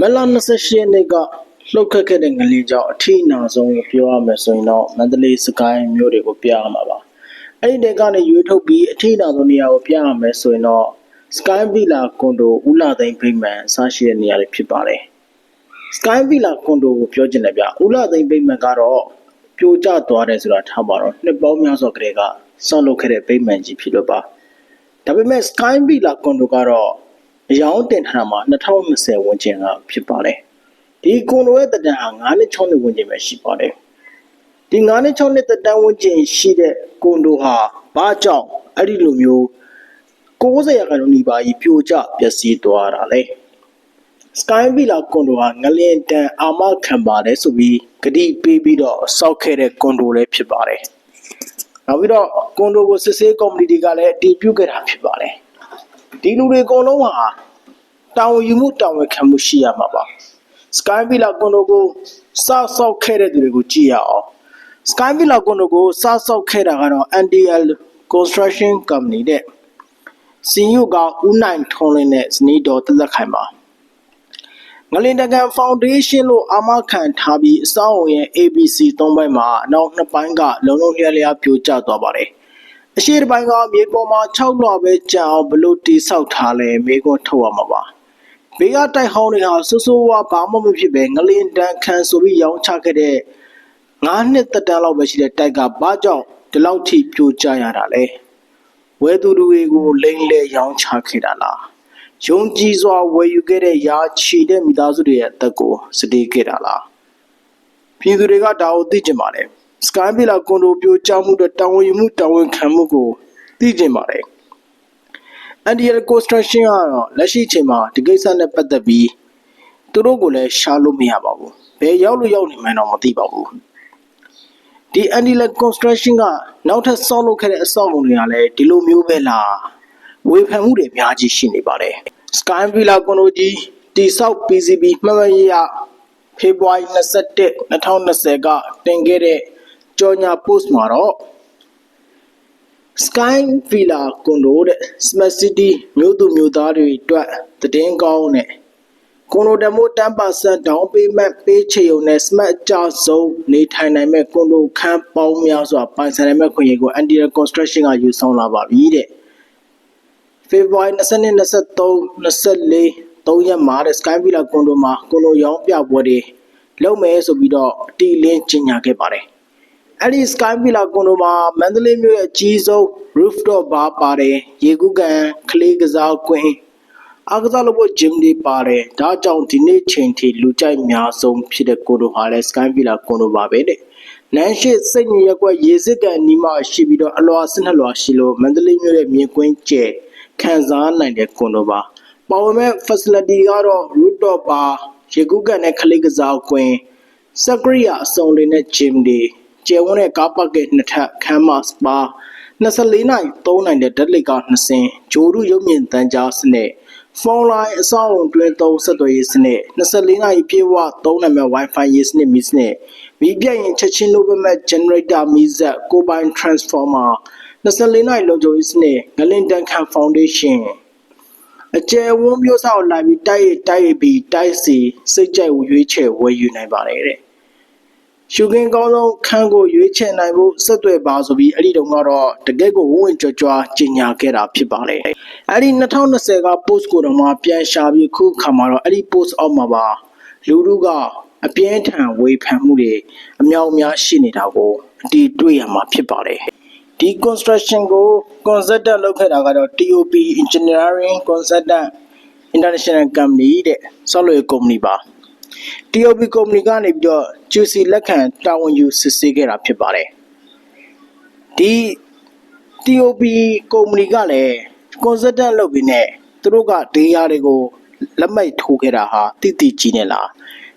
မလ28ရက်နေ့ကလှုပ်ခတ်ခဲ့တဲ့ငလင်းကြောင့်အထိအနာဆုံးကိုပြောရမယ်ဆိုရင်တော့မန္တလေးစကိုင်းမြို့တွေကိုပြရမှာပါအဲ့ဒီတဲကနေရွေးထုတ်ပြီးအထိအနာဆုံးနေရာကိုပြရမယ်ဆိုရင်တော့စကိုင်းဗီလာကွန်ဒိုဦးလာသိန်းဗိမ္မာန်အစရှိတဲ့နေရာတွေဖြစ်ပါတယ်စကိုင်းဗီလာကွန်ဒိုကိုပြောချင်တယ်ဗျဦးလာသိန်းဗိမ္မာန်ကတော့ပြိုကျသွားတယ်ဆိုတာထားပါတော့နှစ်ပေါင်းများစွာကတည်းကဆောက်လုပ်ခဲ့တဲ့ဗိမ္မာန်ကြီးဖြစ်လို့ပါဒါပေမဲ့ Sky Villa ကွန်ဒိုကတော့ အယောင်တင်ထားတာမှာ2020ဝန်းကျင်ကဖြစ်ပါတယ်ဒီကွန်ဒိုရဲ့တက်တန်းဟာ9နှစ်6နှစ်ဝန်းကျင်ပဲရှိပါတယ်ဒီ9နှစ်6နှစ်တက်တန်းဝန်းကျင်ရှိတဲ့ကွန်ဒိုဟာဘာကြောင့်အဲ့ဒီလိုမျိုး90ရာခိုင်နှုန်းနီးပါးကြီးပြိုကျပျက်စီးသွားတာလဲ Sky Villa ကွန်ဒိုဟာငလင်တန်အာမခံပါတယ်ဆိုပြီးဂတိပေးပြီးတော့စောက်ခဲ့တဲ့ကွန်ဒိုလည်းဖြစ်ပါတယ်နောက်ပြီးတော့ကွန်ဒိုကိုစစ်ဆေးကော်မတီတွေကလည်းအတည်ပြုခဲ့တာဖြစ်ပါတယ် ဒီလူတွေအကုန်လုံးဟာတာဝန်ယူမှုတာဝန်ခံမှုရှိရမှာပါ Sky Villa ကွန်ဒိုကိုစဆောက်ခဲ့တဲ့သူတွေကိုကြည့်ရအောင် Sky Villa ကွန်ဒိုကိုစဆောက်ခဲ့တာကတော့ NDL Construction Company တဲ့စီယုကဦးနိုင်ထွန်းလင်းနဲ့ဇနီးတော်တက်သက်ခိုင်ပါငလင်တကန်ဖောင်ဒေးရှင်းလို့အာမခံထားပြီးအစောင့်အုံရဲ့ ABC ၃ဘက်မှာနောက်နှစ်ပိုင်းကလုံလုံလျက်လျက်ပြိုကျသွားပါတယ် အရှိတစ်ပိုင်းကမြေပေါ်မှာ6လွှာပဲကြံအောင်ဘလို့တိဆောက်ထားလဲမိကွန်းထုတ်ရမှာပါဘေးကတိုက်ဟောင်းတွေဟာဆိုးဆိုးဝါးဘာမှမဖြစ်ပဲငလင်တန်ခံဆိုပြီးရောင်းချခဲ့တဲ့9နှစ်တက်တန်းလောက်ပဲရှိတဲ့တိုက်ကဘာကြောင့်ဒီလောက်ထိပြိုကျရတာလဲဝဲသူတွေကိုလိမ့်လဲရောင်းချခဲ့တာလားယုံကြည်စွာဝယ်ယူခဲ့တဲ့ရာချီတဲ့မိသားစုတွေရဲ့အသက်ကိုစတေးခဲ့တာလားပြည်သူတွေကဒါကိုသိကျင်ပါတယ် စကိုင်းဗီလာကွန်ဒိုပြိုကျမှုတဲ့တာဝန်ယူမှုတာဝန်ခံမှုကိုသိကျင်ပါတယ် NDL construction ကတော့လက်ရှိအချိန်မှာဒီကိစ္စနဲ့ပတ်သက်ပြီးသူတို့ကိုလည်းရှားလို့မရပါဘူးဘယ်ရောက်လို့ရောက်နေမှန်းတော့မသိပါဘူးဒီ NDL construction ကနောက်ထပ်ဆောက်လုပ်ခဲ့တဲ့အဆောက်အုံတွေကလည်းဒီလိုမျိုးပဲလားဝေဖန်မှုတွေအများကြီးရှိနေပါတယ် Sky Villa ကွန်ဒိုကြီးတိဆောက် PCB မှတ်မှတ်ရရဖေဖော်ဝါရီ21 2020ကတင်ခဲ့တဲ့ ကြော်ညာ post မှာတော့ Sky Villa ကွန်ဒိုတဲ့ Smart City မြို့သူမြို့သားတွေအတွက်သတင်းကောင်းနဲ့ကွန်ဒိုတမိုး10% down payment ပေးချေုံနဲ့ Smart အကြဆုံးနေထိုင်နိုင်မဲ့ကွန်ဒိုခန်းပေါင်းများစွာပိုင်ဆိုင်နိုင်မဲ့ခွင့်ရကို Antier Construction ကယူဆောင်လာပါပြီတဲ့ဖေဖော်ဝါရီ22 23 24 3ရက်မှာတဲ့ Sky Villa ကွန်ဒိုမှာကွန်ဒိုရောင်းပြပွဲတွေလုပ်မယ်ဆိုပြီးတော့အတီလင်းကြီးညာခဲ့ပါတယ် အဲ့ဒီ Sky Villa ကွန်ဒိုမှာမန္တလေးမြို့ရဲ့အကြီးဆုံး rooftop bar ပါတယ်ရေကူးကန်ကလေးကစားကွင်းအားကစားလုပ်ဖို့ gym တွေပါတယ်ဒါကြောင့်ဒီနေ့ချိန်ထိလူကြိုက်များဆုံးဖြစ်တဲ့ကွန်ဒိုဟာလည်း Sky Villa ကွန်ဒိုပါပဲတဲ့နန်းရှိစိတ်ညစ်ရက်ကွက်ရေစစ်ကန်နီးမှရှိပြီးတော့အလွာစစ်နှစ်လွာရှိလို့မန္တလေးမြို့ရဲ့မြင်ကွင်းကျဲခံစားနိုင်တဲ့ကွန်ဒိုပါပါဝင်မဲ့ facility ကတော့ rooftop bar ရေကူးကန်နဲ့ကလေးကစားကွင်းစကရိယာအစုံတွေနဲ့ gym တွေ ကျယ်ဝန်းတဲ့ကားပါကက်နှစ်ထပ်ခန်းမစပါ24နိုင်3နိုင်တဲ့ဓာတ်လိတ်ကား2စင်းဂျိုရုရုပ်မြင်သံကြားစနစ်ဖုန်းလိုင်းအဆောက်အုံတွင်သုံးဆက်သွယ်ရေးစနစ်24နိုင်ပြေဝ3နိုင်မဲ့ Wi-Fi ရေးစနစ်မီစနစ်မိပြတ်ရင်ချက်ချင်းလိုပဲမဲ့ generator မီဇက်ကိုပိုင် transformer 24နိုင်လုံခြုံရေးစနစ်ငလင်တန်ခံ foundation အကျယ်ဝန်းမျိုးစောက်လိုက်ပြီးတိုက်ရတိုက်ရပြီးတိုက်စီစိတ်ကြိုက်ရွေးချယ်ဝယ်ယူနိုင်ပါတယ်တဲ့ ရှုခင်းကောင်းဆုံးခန်းကိုရွေးချယ်နိုင်ဖို့ဆက်သွယ်ပါဆိုပြီးအဲ့ဒီတုန်းကတော့တကယ့်ကိုဝဝင်ကြွကြွကြီးညာခဲ့တာဖြစ်ပါတယ်အဲ့ဒီ2020က post ကိုတော့မှပြန်ရှာပြီးခုခါမှာတော့အဲ့ဒီ post အောက်မှာပါလူလူကအပြင်းထန်ဝေဖန်မှုတွေအများအများရှိနေတာကိုအတီးတွေ့ရမှာဖြစ်ပါတယ်ဒီ construction ကို consultant လုပ်ခဲ့တာကတော့ TOP Engineering Consultant International Company တဲ့ဆောက်လု ပ်ရေး company ပါ TOP company ကနေပြီးတော့ QC လက်ခံတာဝန်ယူစစ်ဆေးခဲ့တာဖြစ်ပါတယ်ဒီ TOP company ကလည်း consultant လုပ်ပြီးနဲ့သူတို့ကဒေးရတွေကိုလက်မှတ်ထိုးခဲ့တာဟာတိတိကြီးနေလား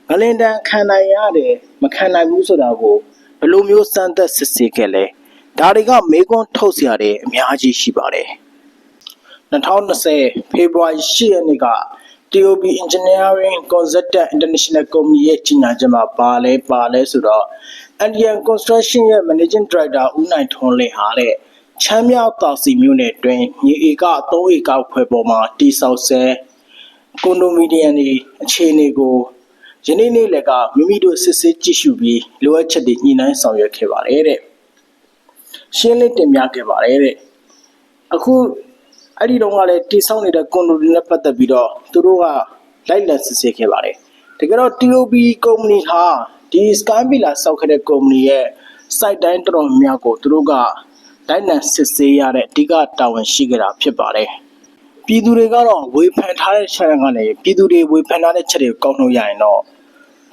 ငလင်တန်ခံနိုင်ရတယ်မခံနိုင်ဘူးဆိုတာကိုဘယ်လိုမျိုးစမ်းသပ်စစ်ဆေးခဲ့လဲဒါတွေကမေကွန်းထုတ်စရာတွေအများကြီးရှိပါတယ်2020ဖေဖော်ဝါရီ10ရက်နေ့က TOB Engineering Consultant International Company ရဲ့ကြီးညာချက်မှာပါလဲပါလဲဆိုတော့ Indian Construction ရဲ့ Managing Director ဦးနိုင်ထွန်းလင်းဟာတဲ့ချမ်းမြောက်တာစီမြို့နယ်တွင်မြေဧက3ဧကခွဲပေါ်မှာတိဆောက်ဆဲကွန်ဒိုမီနီယံတွေအခြေအနေကိုယနေ့နေ့လည်းကမိမိတို့စစ်စစ်ကြည့်ရှုပြီးလိုအပ်ချက်တွေညှိနှိုင်းဆောင်ရွက်ခဲ့ပါတယ်တဲ့ရှင်းလင်းတင်ပြခဲ့ပါတယ်တဲ့အခု အဲ့ဒီတော့ကလည်းတိဆောက်နေတဲ့ကွန်ဒိုတွေနဲ့ပတ်သက်ပြီးတော့သူတို့ကလိုက်လံစစ်ဆေးခဲ့ပါတယ်တကယ်တော့ TOB ကုမ္ပဏီဟာဒီ Sky Villa စောက်ခဲ့တဲ့ကုမ္ပဏီရဲ့ site တိုင်းတော်တော်များများကိုသူတို့ကတိုင်းနံစစ်ဆေးရတဲ့အဓိကတာဝန်ရှိကြတာဖြစ်ပါတယ်ပြည်သူတွေကတော့ဝေဖန်ထားတဲ့ချက်ကနေပြည်သူတွေဝေဖန်ထားတဲ့ချက်တွေကိုကောက်နှုတ်ရရင်တော့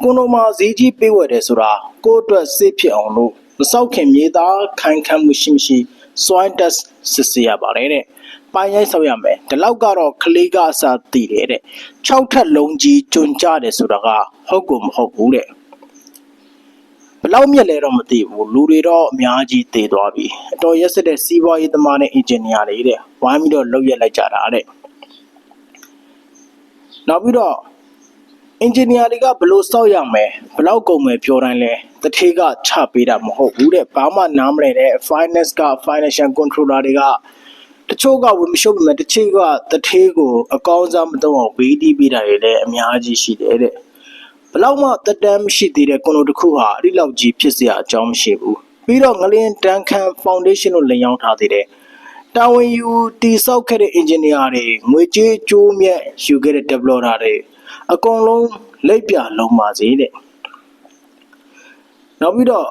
ကိုယ်တော်မှာဈေးကြီးပေးဝယ်တယ်ဆိုတာကိုယ့်အတွက်စေးဖြစ်အောင်လို့မစောက်ခင်မြေသားခိုင်ခံမှုရှိမရှိ soil test စစ်ဆေးရပါတယ်တဲ့ ပိုင်းရိုက်ဆောက်ရမယ်ဒီလောက်ကတော့ကလေးကအစားတည်တယ်တဲ့6ထပ်လုံးကြီးကျွန်းကြတယ်ဆိုတာကဟုတ်ကိုမဟုတ်ဘူးတဲ့ဘလောက်မြက်လဲတော့မသိဘူးလူတွေတော့အများကြီးတည်သွားပြီအတော်ရက်စက်တဲ့စီးပွားရေးသမားနဲ့အင်ဂျင်နီယာတွေတဲ့ဝိုင်းပြီးတော့လုပ်ရက်လိုက်ကြတာတဲ့နောက်ပြီးတော့အင်ဂျင်နီယာတွေကဘယ်လို့စောက်ရမယ်ဘလောက်ကုန်မယ်ပြောတိုင်းလဲတထေးကချပေးတာမဟုတ်ဘူးတဲ့ဘာမှနားမလဲတဲ့ finance က financial controller တွေက တချို့ကဝင်မရှုပ်ပေမဲ့တချို့ကတထေးကိုအကောင်းစားမတော့အောင်ဝေးတီးပေးတာတွေလည်းအများကြီးရှိတယ်တဲ့ဘလောက်မှတက်တမ်းမရှိသေးတဲ့ကွန်တော်တစ်ခုဟာအဲ့ဒီလောက်ကြီးဖြစ်စရာအကြောင်းမရှိဘူးပြီးတော့ငလင်းတန်ခန်ဖောင်ဒေးရှင်းတို့လင်ယောင်းထားသေးတယ်တာဝန်ယူတည်ဆောက်ခဲ့တဲ့ engineer တွေငွေကြေးကျိုးမြတ်ယူခဲ့တဲ့ developer တွေအကုန်လုံးလက်ပြလုံးပါစေတဲ့နောက်ပြီးတော့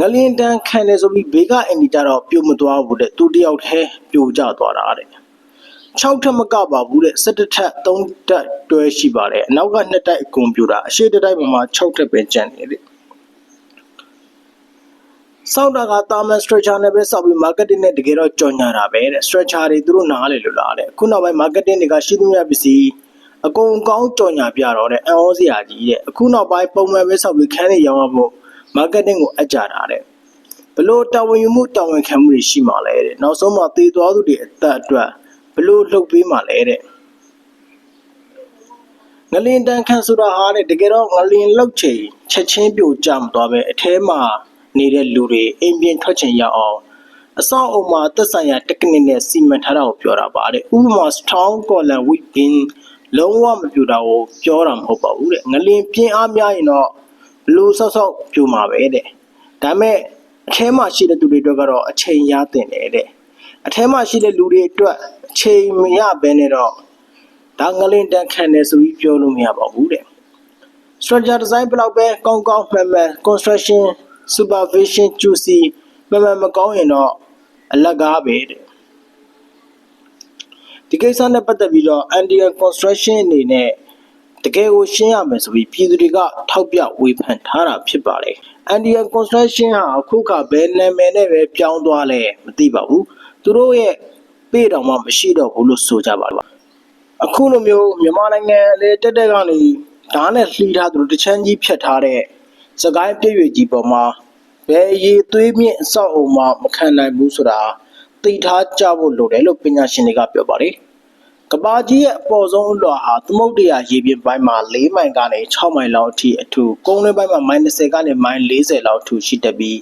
ငလင်းတန်းခံတယ်ဆိုပြီးဘေးကအင်ဒီကြတော့ပြုတ်မသွားဘူးတဲ့သူတယောက်တည်းပြိုကျသွားတာတဲ့6ထပ်မကပါဘူးတဲ့17ထပ်3တက်တွဲရှိပါတယ်အနောက်က2တိုက်အကွန်ပျူတာအရှိတတိုက်မှာ6ထပ်ပဲကျန်နေတယ်စောက်တာကတာမန် structure နဲ့ပဲစောက်ပြီး marketing နဲ့တကယ်တော့ကြော်ညာတာပဲတဲ့ structure တွေသူတို့နားလေလို့လားတဲ့ခုနောက်ပိုင်း marketing တွေကရှိသမျှပစ္စည်းအကုန်ကောင်းကြော်ညာပြတော့တဲ့အံ့ဩစရာကြီးတဲ့အခုနောက်ပိုင်းပုံမှန်ပဲစောက်ပြီးခန်းနေရောင်းရဖို့ marketing ကိုအကြတာတဲ့ဘလို့တာဝန်ယူမှုတာဝန်ခံမှုတွေရှိမှလဲတဲ့နောက်ဆုံးမှသေသွားသူတွေအသက်အတွက်ဘလို့လှုပ်ပေးမှလဲတဲ့ငလင်တန်ခန့်ဆိုတာဟာတဲ့တကယ်တော့ငလင်လှုပ်ချိန်ချက်ချင်းပြိုကျမသွားပဲအထဲမှာနေတဲ့လူတွေအိမ်ပြင်ထွက်ချင်ရအောင်အဆောက်အုံမှာသက်ဆိုင်ရာ technique နဲ့စီမံထားတာကိုပြောတာပါတဲ့ဥပမာ strong column weak beam လုံးဝမပြူတာကိုပြောတာမဟုတ်ပါဘူးတဲ့ငလင်ပြင်းအားများရင်တော့ဘ လို့ဆော့ဆော့ပြူမှာပဲတဲ့ဒါပေမဲ့အထဲမှာရှိတဲ့သူတွေအတွက်ကတော့အချိန်ရတင်တယ်တဲ့အထဲမှာရှိတဲ့လူတွေအတွက်အချိန်မရဘဲနဲ့တော့ဒါငလင်တန်ခံတယ်ဆိုပြီးပြောလို့မရပါဘူးတဲ့ structure design ဘယ်လောက်ပဲကောင်းကောင်းမှန်မှန် construction supervision juicy မှန်မှန်မကောင်းရင်တော့အလကားပဲတဲ့ဒီကိစ္စနဲ့ပတ်သက်ပြီးတော့ Andean construction အနေနဲ့ တကယ်ကိုရှင်းရမယ်ဆိုပြီးပြည်သူတွေကထောက်ပြဝေဖန်ထားတာဖြစ်ပါတယ်။ Andean construction ဟာအခုကဘယ်နာမည်နဲ့ပဲပြောင်းသွားလဲမသိပါဘူး။သူတို့ရဲ့ပေတော်မှမရှိတော့ဘူးလို့ဆိုကြပါလား။အခုလိုမျိုးမြန်မာနိုင်ငံလေတက်တက်ကနေဓာတ်နဲ့လှီးထားသူတို့တချမ်းကြီးဖြတ်ထားတဲ့စကိုင်းပြည့်ရွေကြီးပေါ်မှာဘယ်ရေသွေးမြင့်အဆောက်အုံမှမခံနိုင်ဘူးဆိုတာသိထားကြဖို့လိုတယ်လို့ပညာရှင်တွေကပြောပါတယ်။ ကဘာကြီးရဲ့အပေါ်ဆုံးအလွှာဟာသမုဒ္ဒရာရေပြင်ပိုင်းမှာ၄မိုင်ကနေ6မိုင်လောက်အထိအထူကုန်းတွင်းပိုင်းမှာမိုင်20ကနေမိုင်40လောက်အထူရှိတတ်ပြီး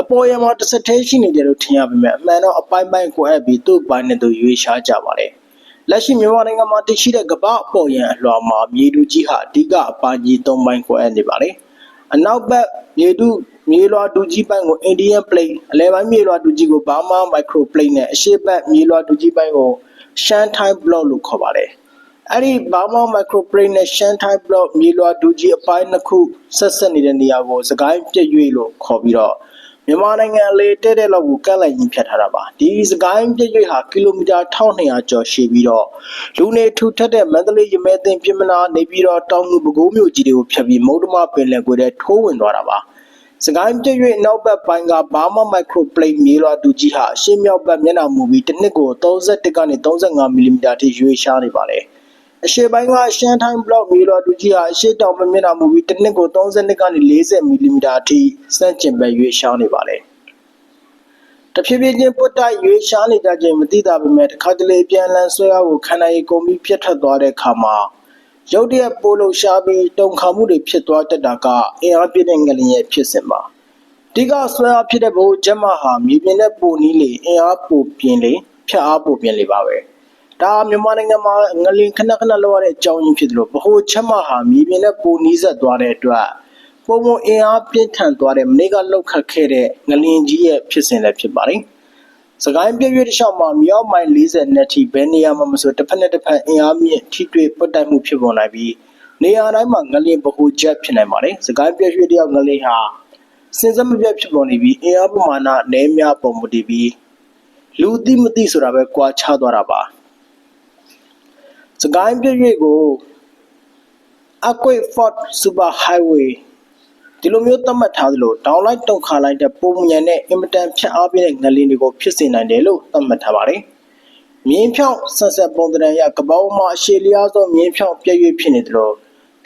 အပေါ်ရမှာတစ်စက်သေးရှိနေတယ်လို့ထင်ရပေမဲ့အမှန်တော့အပိုင်းပိုင်းကိုအပ်ပြီးသူ့ပိုင်းနဲ့သူရွေးရှားကြပါတယ်။လက်ရှိမြန်မာနိုင်ငံမှာတည်ရှိတဲ့ကမ္ဘာအပေါ်ရန်အလွှာမှာမြေတူကြီးဟာအဓိကအပိုင်းကြီး၃ပိုင်းကိုအပ်နေပါတယ်။အနောက်ဘက်မြေတူမြေလွှာတူကြီးပိုင်းကို Indian plate အလဲပိုင်းမြေလွှာတူကြီးကို Burma micro plate နဲ့အရှေ့ဘက်မြေလွှာတူကြီးပိုင်းကို Shanghai block လို့ခေါ်ပါတယ်။အဲ့ဒီ Burma micro plate နဲ့ Shanghai block မြေလွှာတူကြီးအပိုင်းနှစ်ခုဆက်ဆက်နေတဲ့နေရာကိုစကိုင်းပြည့်ရွေ့လို့ခေါ်ပြီးတော့မြန်မာနိုင်ငံအလေတဲ့တဲ့လောက်ကိုကန့်လိုက်ရင်းဖြတ်ထားတာပါဒီစကိုင်းပြည့်ရွေ့ဟာကီလိုမီတာ1200ကျော်ရှည်ပြီးတော့လူနေထူထပ်တဲ့မန္တလေးရမဲသိမ်းပြမနာနေပြီးတော့တောင်ငူပဲခူးမြို့ကြီးတွေကိုဖြတ်ပြီးမုဒ္ဓမပင်လယ်ကွေ့ထဲထိုးဝင်သွားတာပါ စကိုင်းပြည့်ရွေ့နောက်ဘက်ပိုင်းကဘာမမိုက်ခရိုပလိတ်မြေလွှာတူကြီးဟာအရှေ့မြောက်ဘက်မျက်နှာမူပြီးတစ်နှစ်ကို31ကနေ35မီလီမီတာထိရွေ့ရှားနေပါတယ်အရှေ့ပိုင်းကရှမ်းထိုင်းဘလော့မြေလွှာတူကြီးဟာအရှေ့တောင်ဘက်မျက်နှာမူပြီးတစ်နှစ်ကို32ကနေ40မီလီမီတာအထိစန့်ကျင်ဘက်ရွေ့ရှားနေပါတယ်တဖြည်းဖြည်းချင်းပုတ်တိုက်ရွေးရှားနေကြခြင်းမသိတာပေမဲ့တစ်ခါတလေပြန်လန်းဆွဲအားကိုခန္ဓာရည်ကုန်ပြီးပြတ်ထွက်သွားတဲ့အခါမှာ ရုတ်တရက်ပိုးလို့ရှားပြီးတုံခါမှုတွေဖြစ်သွားတတ်တာကအင်အားပြည့်တဲ့ငလျင်ရဲ့ဖြစ်စဉ်ပါဒီကဆွဲအားဖြစ်တဲ့ဘိုးကျမဟာမြေပြင်နဲ့ပိုနီးလေအင်အားပိုပြင်းလေဖြတ်အားပိုပြင်းလေပါပဲဒါမြန်မာနိုင်ငံမှာငလင်ခဏခဏလောက်ရတဲ့အကြောင်းရင်းဖြစ်တယ်လို့ဗဟိုချက်မဟာမြေပြင်နဲ့ပိုနီးစပ်သွားတဲ့အတွက်ပုံမအင်အားပြင်းထန်သွားတဲ့မနေ့ကလောက်ခတ်ခဲ့တဲ့ငလင်ကြီးရဲ့ဖြစ်စဉ်လည်းဖြစ်ပါတယ်။ စကိုင်းပြည့်ရွေ့တစ်လျှောက်မှာမြောက်မိုင်40နဲ့ထိဘယ်နေရာမှာမဆိုတစ်ဖက်နဲ့တစ်ဖက်အင်အားမြင့်ထိတွေ့ပတ်တိုက်မှုဖြစ်ပေါ်နိုင်ပြီးနေရာတိုင်းမှာငလင်ဗဟိုချက်ဖြစ်နိုင်ပါတယ်။စကိုင်းပြည့်ရွေ့တယောက်ငလင်ဟာစင်စမပြတ်ဖြစ်ပေါ်နေပြီးအင်အားပမာဏနည်းများပုံမူတည်ပြီးလူသိမသိဆိုတာပဲကြွားချသွားတာပါစကိုင်းပြည့်ရွေ့ကို Aquay Fort Super Highway ဒီလိုမျိုးသတ်မှတ်ထားသလိုဒေါင်းလိုက်တုံခါလိုက်တဲ့ပုံမြန်နဲ့အင်မတန်ဖြတ်အားပြတဲ့ငလင်းတွေကိုဖြစ်စေနိုင်တယ်လို့သတ်မှတ်ထားပါတယ်။မြင်းဖြောင်းဆက်ဆက်ပုံတရံရကပောင်းမှာအရှေ့လျားဆုံးမြင်းဖြောင်းပြည့်ရွေ့ဖြစ်နေတယ်လို့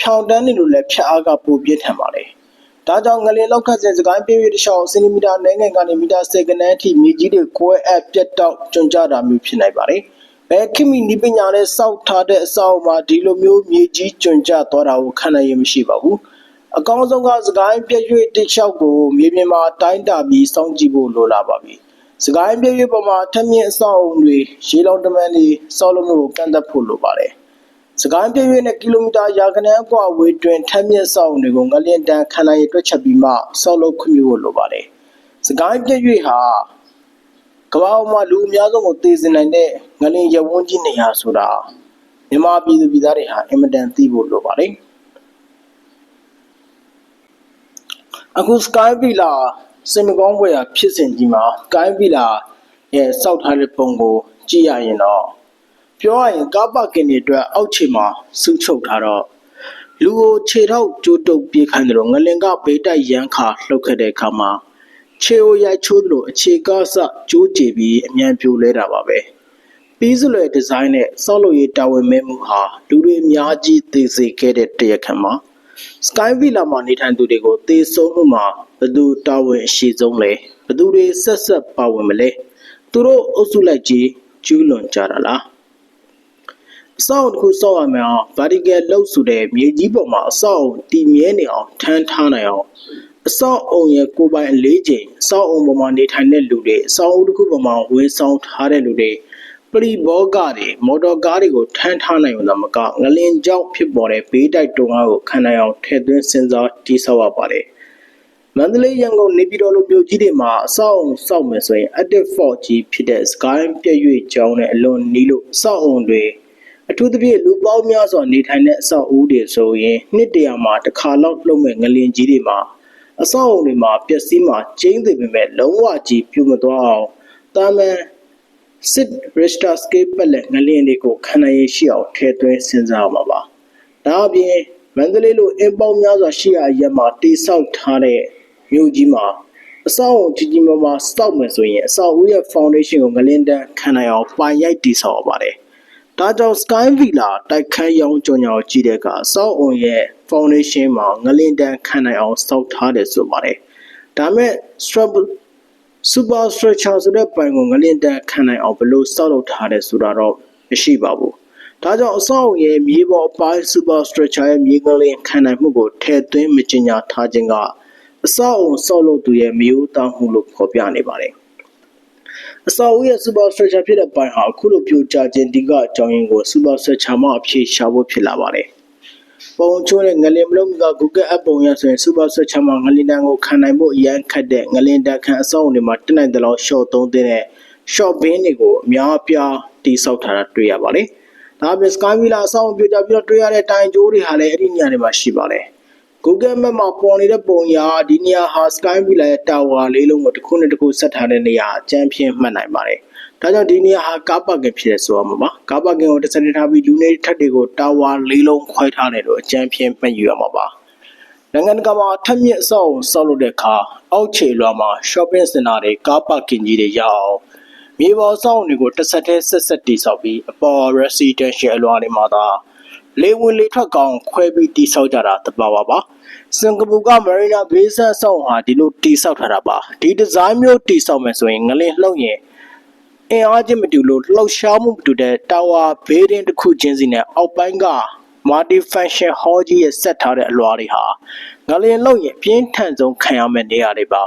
ဖြောင်းတန်းနေလို့လည်းဖြတ်အားကပိုပြင်းထန်ပါတယ်။ဒါကြောင့်ငလင်းလောက်ခတ်စဉ်စကိုင်းပြည့်ရွေ့တစ်လျှောက်စင်တီမီတာနဲငယ်ကနေမီတာ10ကနန်းအထိမြေကြီးတွေကွဲအပ်ပြတ်တောက်ကျွံကြတာမျိုးဖြစ်နိုင်ပါတယ်။ဘယ်ခင်မီနီးပညာနဲ့စောက်ထားတဲ့အစောက်မှာဒီလိုမျိုးမြေကြီးကျွံကြသွားတာကိုခံနိုင်ရမရှိပါဘူး။ အကောင်းဆုံးကစကိုင်းပြည့်ရွေ့တစ်လျှောက်ကိုမြေပြင်မှာတိုင်းတာပြီးစောင့်ကြည့်ဖို့လိုလာပါပြီ။စကိုင်းပြည့်ရွေ့ပေါ်မှာထက်မြင့်အဆောက်အုံတွေရေလောင်တမန်တွေဆောက်လုပ်မှုကိုကန့်သက်ဖို့လိုပါတယ်။စကိုင်းပြည့်ရွေ့နဲ့ကီလိုမီတာရာခဏအကွာဝေးတွင်ထက်မြင့်ဆောက်အုံတွေကိုငလျင်တန်ခံနိုင်ရတွက်ချက်ပြီးမှဆောက်လုပ်ခွင့်ပြုဖို့လိုပါတယ်။စကိုင်းပြည့်ရွေ့ဟာကမ္ဘာပေါ်မှာလူအများဆုံးကိုတည်စင်နိုင်တဲ့ငလျင်ရဝန်းကြီးနေရာဆိုတာမြန်မာပြည်သူပြည်သားတွေဟာအင်မတန်သိဖို့လိုပါတယ်။ အခု Sky Villa စင်မကောင်းဘွယ်ရာဖြစ်စဉ်ကြီးမှာ Sky Villa ရဲ့စောက်ထားတဲ့ပုံကို ကြည့်ရရင်တော့ပြောရရင်ကားပါကင်တွေအတွက်အောက်ခြေမှာစုချုပ်ထားတော့လူကိုခြေထောက်ကျိုးတုပ်ပြေးခိုင်းတယ်လို့ငလင်ကဘေးတိုက်ရန်ခါလှုပ်ခဲ့တဲ့အခါမှာခြေကိုရိုက်ချိုးတယ်လို့အခြေကားစကျိုးကြည်ပြီးအမြန်ပြိုလဲတာပါပဲပြီးစလွယ်ဒီဇိုင်းနဲ့ဆောက်လုပ်ရေးတာဝန်မဲမှုဟာလူတွေအများကြီးသိစေခဲ့တဲ့တရခန့်မှာ Sky Villa မှာနေထိုင်သူတွေကိုသေဆုံးမှုမှာဘယ်သူတာဝန်အရှိဆုံးလဲဘယ်သူတွေဆက်ဆက်ပါဝင်မလဲသူတို့အုပ်စုလိုက်ကြီးကျူးလွန်ကြတာလားအဆောက်အဦတစ်ခုဆောက်ရမယ်အောင် vertical လောက်ဆိုတဲ့မြေကြီးပေါ်မှာအဆောက်အဦတည်မြဲနေအောင်ထမ်းထားနိုင်အောင်အဆောက်အုံရဲ့ကိုယ်ပိုင်အလေးချိန်အဆောက်အုံပေါ်မှာနေထိုင်တဲ့လူတွေအဆောက်အဦတစ်ခုပေါ်မှာဝန်ဆောင်ထားတဲ့လူတွေ ပရိဘောဂတွေမော်တော်ကားတွေကိုထမ်းထားနိုင်ုံသာမကငလင်ကြောင့်ဖြစ်ပေါ်တဲ့ဘေးတိုက်တုံအားကိုခံနိုင်အောင်ထည့်သွင်းစဉ်းစားတည်ဆောက်ရပါတယ်။မန္တလေးရန်ကုန်နေပြည်တော်လိုမြို့ကြီးတွေမှာအဆောက်အုံဆောက်မယ်ဆိုရင် active fault ကြီးဖြစ်တဲ့ sky ပြည့်ရွေ့ကြောင်းနဲ့အလွန်နီးလို့အဆောက်အုံတွေအထူးသဖြင့်လူပေါင်းများစွာနေထိုင်တဲ့အဆောက်အဦတွေဆိုရင်နှစ်တရာမှာတစ်ခါလောက်လှုပ်မဲ့ငလင်ကြီးတွေမှာအဆောက်အုံတွေမှာပျက်စီးမှာကျင်းသေးပေမဲ့လုံးဝကြီးပြုမသွားအောင်တာမန် စစ် Richter scale ပတ်လက်ငလျင်တွေကိုခံနိုင်ရရှိအောင်ထည့်သွင်းစဉ်းစားရမှာပါ။ဒါအပြင်မန္တလေးလိုအင်ပေါင်းများစွာရှိရာအရက်မှာတိဆောက်ထားတဲ့မြို့ကြီးမှာအဆောက်အုံကြီးကြီးမားမားစောက်မယ်ဆိုရင်အဆောက်အဦရဲ့ foundation ကိုငလျင်တန်းခံနိုင်အောင်ပိုင်ရိုက်တည်ဆောက်ရပါတယ်။ဒါကြောင့် Sky Villa တိုက်ခန်းရောင်းကြော်ညာကိုကြည့်တဲ့အခါအဆောက်အုံရဲ့ foundation မှာငလျင်တန်းခံနိုင်အောင်စောက်ထားတယ်ဆိုပါတယ်။ဒါမဲ့ struggle super structure ဆိုတဲ့ပိုင်ကိုငလင်တန်ခံနိုင်အောင်ဘယ်လိုစောက်လုပ်ထားတယ်ဆိုတာတော့မရှိပါဘူး။ဒါကြောင့်အဆောက်အုံရဲ့မြေပေါ်အပိုင်း super structure ရဲ့မြေငလင်ခံနိုင်မှုကိုထည့်သွင်းမကျင်ညာထားခြင်းကအဆောက်အုံစောက်လုပ်သူရဲ့မျိုးသားမှုလို့ဖော်ပြနေပါတယ်။အဆောက်အဦရဲ့ super structure ဖြစ်တဲ့ပိုင်ဟာအခုလိုပြိုကျခြင်းဒီကအကြောင်းရင်းကို super structure မှာအဖြေရှာဖို့ဖြစ်လာပါတယ်။ ပုံချိုးတဲ့ငလင်မလုံးက Google App ပုံရဆိုရင် Super Search မှာငလင်တန်ကိုခံနိုင်ဖို့အရန်ခတ်တဲ့ငလင်တန်ခံအစောင့်တွေမှာတက်နိုင်တဲ့လောက် short သုံးတဲ့ short bin တွေကိုအများအပြားတိစောက်ထားတာတွေ့ရပါတယ်။ဒါပြင် Sky Villa အစောင့်ပြကြပြီးတော့တွေ့ရတဲ့တိုင်ကျိုးတွေဟာလည်းအဲ့ဒီနေရာတွေမှာရှိပါတယ်။ Google Map မှာပေါ်နေတဲ့ပုံရဒီနေရာဟာ Sky Villa ရဲ့ tower လေးလုံးကိုတစ်ခုနဲ့တစ်ခုဆက်ထားတဲ့နေရာအကျန်းဖြင့်မှတ်နိုင်ပါတယ်။ ဒါကြောင့်ဒီနေရာဟာကားပါကင်ဖြစ်တယ်ဆိုရမှာပါကားပါကင်ကိုတစ်စနစ်ထားပြီးလူနေထက်တွေကိုတာဝါလေးလုံးခွဲထားတယ်လို့အကြံဖြင့်မှတ်ယူရမှာပါနိုင်ငံတကာမှာထက်မြင့်အဆောက်အုံဆောက်လုပ်တဲ့အခါအောက်ခြေလွှာမှာ shopping center တွေကားပါကင်ကြီးတွေရအောင်မြေပေါ်ဆောက်တွေကိုတစ်ဆက်တည်းဆက်ဆက်တည်ဆောက်ပြီးအပေါ် residential အလွှာတွေမှာသာလေဝင်လေထွက်ကောင်းခွဲပြီးတည်ဆောက်ကြတာတပါပါပါစင်ကာပူက Marina Bay Sands ဆောက်ဟာဒီလိုတည်ဆောက်ထားတာပါဒီဒီဇိုင်းမျိုးတည်ဆောက်မယ်ဆိုရင်ငလင်လှုပ်ရင် အင်အားချင်းမတူလို့လှုပ်ရှားမှုမတူတဲ့တာဝါဘေးဒင်းတစ်ခုချင်းစီနဲ့အောက်ပိုင်းက multi function hall ကြီးရဲ့ဆက်ထားတဲ့အလွှာတွေဟာငလျင်လောက်ရင်ပြင်းထန်ဆုံးခံရမယ့်နေရာတွေပါ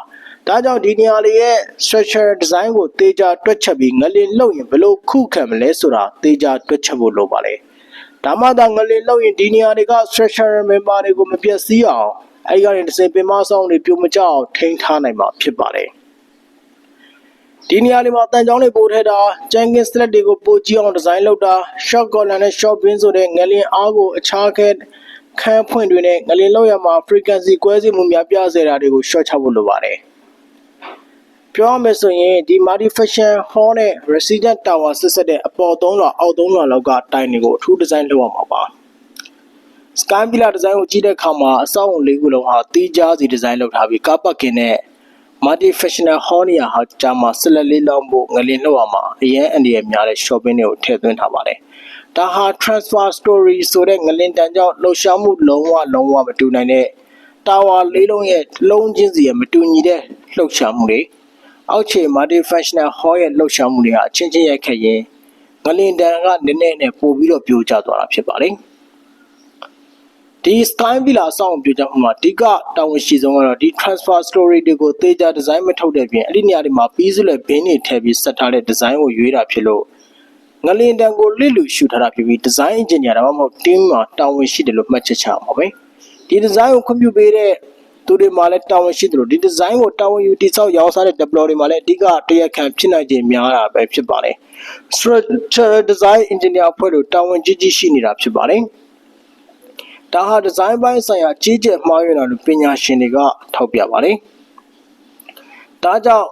ဒါကြောင့်ဒီနေရာလေးရဲ့ structure design ကိုတေချာတွက်ချက်ပြီးငလင်လှုပ်ရင်ဘယ်လိုခုခံမလဲဆိုတာတေချာတွက်ချက်ဖို့လိုပါတယ်။ဒါမှသာငလင်လှုပ်ရင်ဒီနေရာတွေက structure member တွေကိုမပြတ်စည်းအောင်အဲဒီကနေတစ်စင်ပင်မဆောင်တွေပြုံမကြအောင်ထိန်းထားနိုင်မှာဖြစ်ပါတယ်။ ဒီနေရာလေးမှာတန်ကြောင်းတွေပို့ထဲတာကျန်ကင်စလက်တွေကိုပို့ကြည့်အောင်ဒီဇိုင်းလုပ်တာ short collar နဲ့ short pin ဆိုတဲ့ငလင်အားကိုအခြားခဲခန်းဖွင့်တွေနဲ့ငလင်လောက်ရမှာ frequency ကွဲစီမှုများပြစေတာတွေကို short ချဖို့လိုပါတယ်။ပြောရမယ်ဆိုရင်ဒီ multi function hall နဲ့ resident tower ဆက်ဆက်တဲ့အပေါ်3လွှာအောက်3လွှာလောက်ကတိုင်တွေကိုအထူးဒီဇိုင်းလုပ်ရမှာပါ။ sky pillar ဒီဇိုင်းကိုကြည့်တဲ့အခါမှာအဆောက်အုံလေးခုလုံးဟာတီးခြားစီဒီဇိုင်းလုပ်ထားပြီးကားပတ်ကင်နဲ့ multi functional hall နေရာဟာကြာမှာဆက်လက်လေးလောင်းဖို့ငလင်လှုပ်အောင်မှာအရင်အနေနဲ့များတဲ့ shopping တွေကိုထည့်သွင်းထားပါတယ်။ဒါဟာ transfer story ဆိုတဲ့ငလင်တန်ကြောင့်လှုပ်ရှားမှုလုံးဝလုံးဝမတူနိုင်တဲ့ tower လေးလုံးရဲ့လုံးချင်းစီရဲ့မတူညီတဲ့လှုပ်ရှားမှုတွေအောက်ခြေ multi functional hall ရဲ့လှုပ်ရှားမှုတွေဟာအချင်းချင်းရိုက်ခတ်ရင်ငလင်တန်ကနည်းနည်းနဲ့ပို့ပြီးတော့ပြိုကျသွားတာဖြစ်ပါတယ်။ ဒီ sky villa အဆောင်ပြကြမှုမှာအဓိကတာဝန်ရှိဆုံးကတော့ဒီ transfer story တွေကိုသေချာဒီဇိုင်းမထုတ်တဲ့ပြင်အဲ့ဒီနေရာတွေမှာပြီးစုလွယ်ဘင်းတွေထည့်ပြီးဆက်ထားတဲ့ဒီဇိုင်းကိုရွေးတာဖြစ်လို့ငလင်တန်ကိုလစ်လူရှုထားတာဖြစ်ပြီးဒီဇိုင်းအင်ဂျင်နီယာဒါမှမဟုတ် team မှာတာဝန်ရှိတယ်လို့မှတ်ချက်ချအောင်ပါပဲဒီဒီဇိုင်းကိုခွင့်ပြုပေးတဲ့သူတွေမှာလည်းတာဝန်ရှိတယ်လို့ဒီဒီဇိုင်းကိုတာဝန်ယူတိစောက်ရောင်းစားတဲ့ developer တွေမှာလည်းအဓိကတရားခံဖြစ်နိုင်ခြင်းများတာပဲဖြစ်ပါတယ် structure design engineer အဖွဲ့တို့တာဝန်ကြီးကြီးရှိနေတာဖြစ်ပါတယ် ဒါဟာဒီဇိုင်းပိုင်းဆိုင်ရာကြီးကျယ်မှားယွင်းတာလို့ပညာရှင်တွေကထောက်ပြပါတယ်။ဒါကြောင့်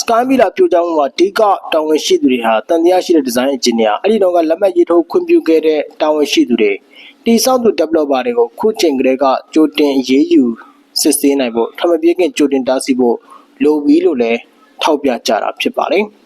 Sky Villa ပြိုကျမှုမှာအဓိကတာဝန်ရှိသူတွေဟာတန်တရားရှိတဲ့ဒီဇိုင်းအင်ဂျင်နီယာအဲ့ဒီတော့ကလက်မှတ်ရေးထိုးခွင့်ပြုခဲ့တဲ့တာဝန်ရှိသူတွေတိစောက်သူ developer တွေကိုခုချိန်ကလေးကကြိုတင်အရေးယူစစ်ဆေးနိုင်ဖို့ထမပြေးခင်ကြိုတင်တားဆီးဖို့လိုပြီလို့လည်းထောက်ပြကြတာဖြစ်ပါတယ်။